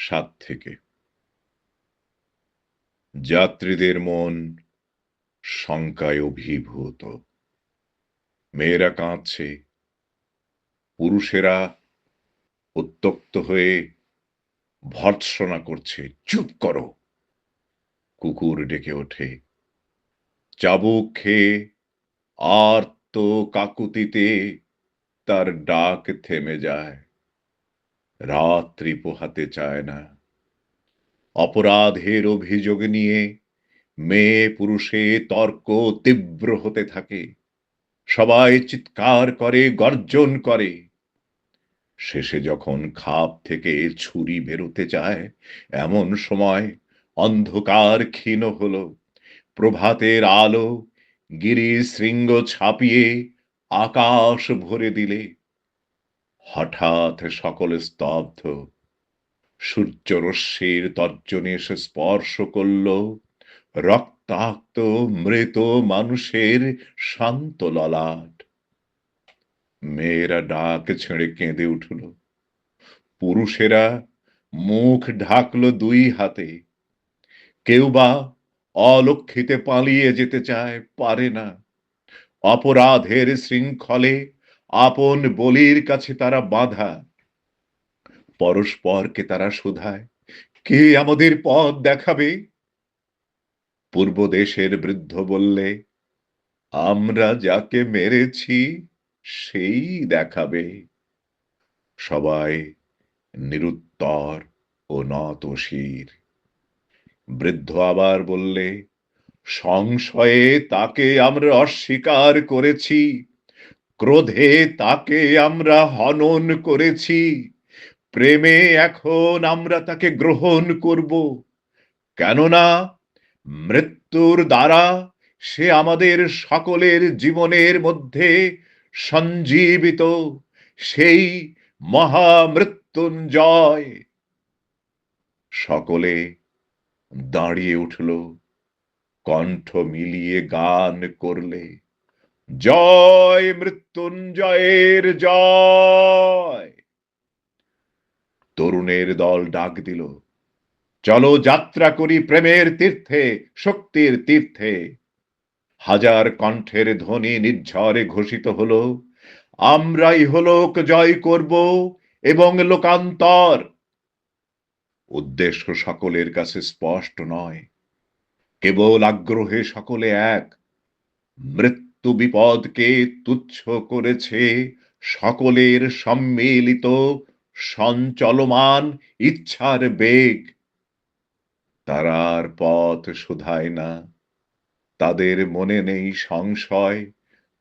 সাত থেকে। যাত্রীদের মন শঙ্কায় অভিভূত। মেয়েরা কাঁদছে। পুরুষেরা উত্তক্ত হয়ে ভর্ৎসনা করছে, চুপ করো। কুকুর ডেকে ওঠে। চাবুক খেয়ে আর তো কাকুতিতে তার ডাক থেমে যায়। রাত্রি পোহাতে চায় না। অপরাধের অভিযোগ নিয়ে মেয়ে পুরুষে তর্ক তীব্র হতে থাকে। সবাই চিৎকার করে, গর্জন করে। শেষে যখন খাপ থেকে ছুরি বেরোতে চায়, এমন সময় অন্ধকার ক্ষীণ হল। প্রভাতের আলো গিরি শৃঙ্গ ছাপিয়ে আকাশ ভরে দিলে। হঠাৎ সকলে স্তব্ধ। সূর্য রশ্মির তর্জনে এসে স্পর্শ করল। রক্তাক্ত মৃত মানুষের শান্ত ললাট। মেয়েরা ডাক ছেড়ে কেঁদে উঠল। পুরুষেরা মুখ ঢাকলো দুই হাতে। কেউ বা অলক্ষিতে পালিয়ে যেতে চায়, পারে না। অপরাধের শৃঙ্খলে আপন বলির কাছে তারা বাধা। পরস্পরকে তারা শোধায়। কে আমাদের পথ দেখাবে? পূর্ব দেশের বৃদ্ধ বললে, আমরা যাকে মেরেছি, সেই দেখাবে। সবাই নিরুত্তর ও নতশির বৃদ্ধ আবার বললে, সংশয়ে তাকে আমরা অস্বীকার করেছি। ক্রোধে তাকে আমরা হনন করেছি। প্রেমে এখন আমরা তাকে গ্রহণ করব। কেননা মৃত্যুর দ্বারা সে আমাদের সকলের জীবনের মধ্যে সঞ্জীবিত সেই মহামৃত্যুঞ্জয়। সকলে দাঁড়িয়ে উঠল, কণ্ঠ মিলিয়ে গান করলে। জয় মৃত্যুঞ্জয়ের জয়। তরুণের দল ডাক দিল, চলো যাত্রা করি প্রেমের তীর্থে, শক্তির তীর্থে। হাজার কণ্ঠের ধ্বনি নির্ঝরে ঘোষিত হলো, আমরাই হলোক জয় করব এবং লোকান্তর। উদ্দেশ্য সকলের কাছে স্পষ্ট নয়, কেবল আগ্রহে সকলে এক, মৃত্যু বিপদকে তুচ্ছ করেছে সকলের সম্মিলিত সঞ্চলমান ইচ্ছার বেগ। তারার পথ শোধায় না। তাদের মনে নেই সংশয়,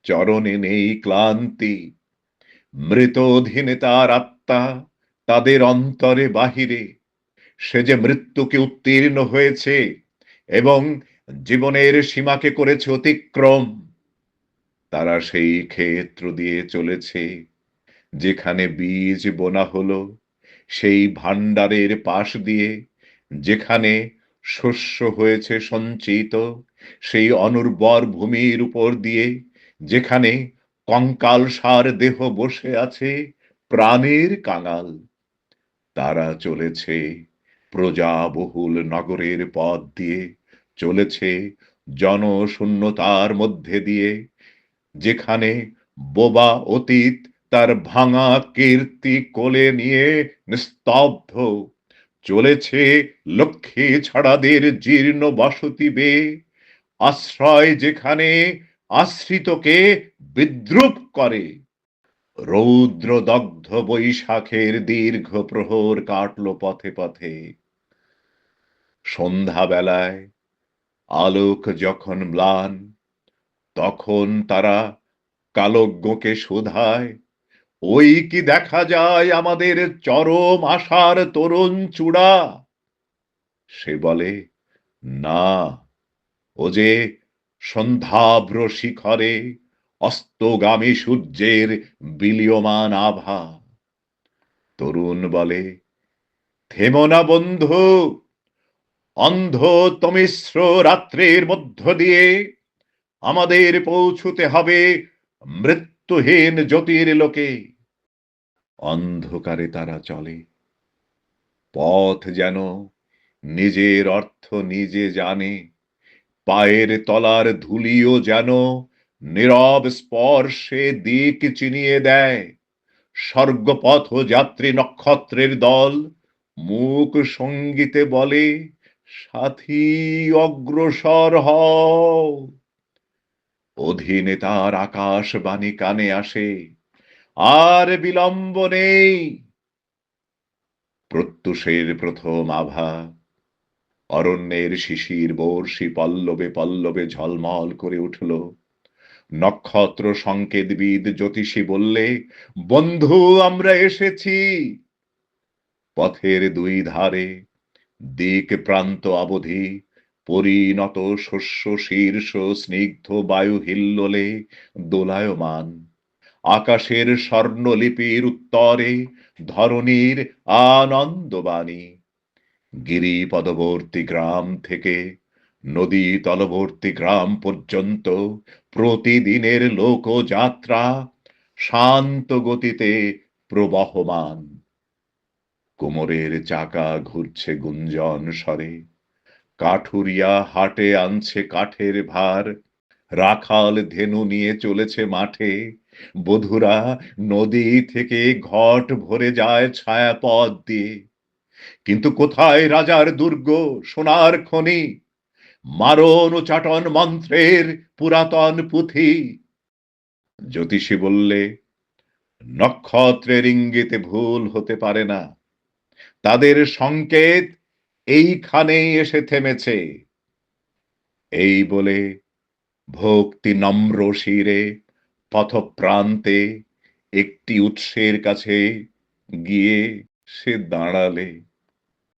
চরণে নেই ক্লান্তি। মৃত অধীনে তার আত্মা, তাদের অন্তরে বাহিরে। সে যে মৃত্যুকে উত্তীর্ণ হয়েছে এবং জীবনের সীমাকে করেছে অতিক্রম। তারা সেই ক্ষেত্র দিয়ে চলেছে, যেখানে বীজ বোনা হলো, সেই ভান্ডারের পাশ দিয়ে, যেখানে শস্য হয়েছে সঞ্চিত, সেই অনুর্বর ভূমির উপর দিয়ে, যেখানে কঙ্কাল সার দেহ বসে আছে প্রাণের কাঙাল। তারা চলেছে প্রজাবহুল নগরের পথ দিয়ে, চলেছে জনশূন্যতার মধ্যে দিয়ে যেখানে বোবা অতীত তার ভাঙা কীর্তি কোলে নিয়ে নিস্তব্ধ। চলেছে লক্ষ্মী ছাড়াদের জীর্ণ বসতি বে। আশ্রয় যেখানে আশ্রিতকে বিদ্রুপ করে। রৌদ্র দগ্ধ বৈশাখের দীর্ঘ প্রহর কাটল পথে পথে। সন্ধ্যাবেলায় আলোক যখন ম্লান তখন তারা কালজ্ঞকে শোধায়, ওই কি দেখা যায় আমাদের চরম আশার তরুণ চূড়া? সে বলে, না, ও যে সন্ধ্যাভ্র শিখরে অস্তগামী সূর্যের বিলীয়মান আভা। তরুণ বলে থেমনা বন্ধু, অন্ধ তমিশ্র রাত্রের মধ্য দিয়ে আমাদের পৌঁছতে হবে মৃত্যুহীন জ্যোতির লোকে অন্ধকারে তারা চলে। পথ যেন নিজের অর্থ নিজে জানে। পায়ের তলার ধুলিও যেন নীরব স্পর্শে দিক চিনিয়ে দেয়। স্বর্গপথ যাত্রী নক্ষত্রের দল মুখ সঙ্গীতে বলে, সাথী, অগ্রসর হও। অধীনে তার আকাশবাণী কানে আসে, আর বিলম্ব নেই। প্রত্যুষের প্রথম আভা, অরণ্যের শিশির বর্ষি পল্লবে পল্লবে ঝলমল করে উঠল। নক্ষত্র সংকেতবিদ জ্যোতিষী বললে, বন্ধু, আমরা এসেছি। পথের দুই ধারে দিক প্রান্ত অবধি পরিণত শস্য শীর্ষ স্নিগ্ধ বায়ু হিল্লোলে দোলায়মান। আকাশের স্বর্ণলিপির উত্তরে ধরণীর আনন্দবাণী। গিরি পদবর্তী গ্রাম থেকে নদী তলবর্তী গ্রাম পর্যন্ত প্রতিদিনের লোকযাত্রা শান্ত গতিতে প্রবহমান। কোমরের চাকা ঘুরছে গুঞ্জন স্বরে। কাঠুরিয়া হাটে আনছে কাঠের ভার। রাখাল ধেনু নিয়ে চলেছে মাঠে। বধুরা নদী থেকে ঘট ভরে যায় ছায়াপথ দিয়ে। কিন্তু কোথায় রাজার দুর্গ সোনার খনি? মারণ চাটন মন্ত্রের পুরাতন পুঁথি। জ্যোতিষী বললে, নক্ষত্রের ইঙ্গিতে ভুল হতে পারে না। তাদের সংকেত এইখানেই এসে থেমেছে। এই বলে ভক্তি নম্র শিরে পথপ্রান্তে একটি উৎসের কাছে গিয়ে সে দাঁড়ালে।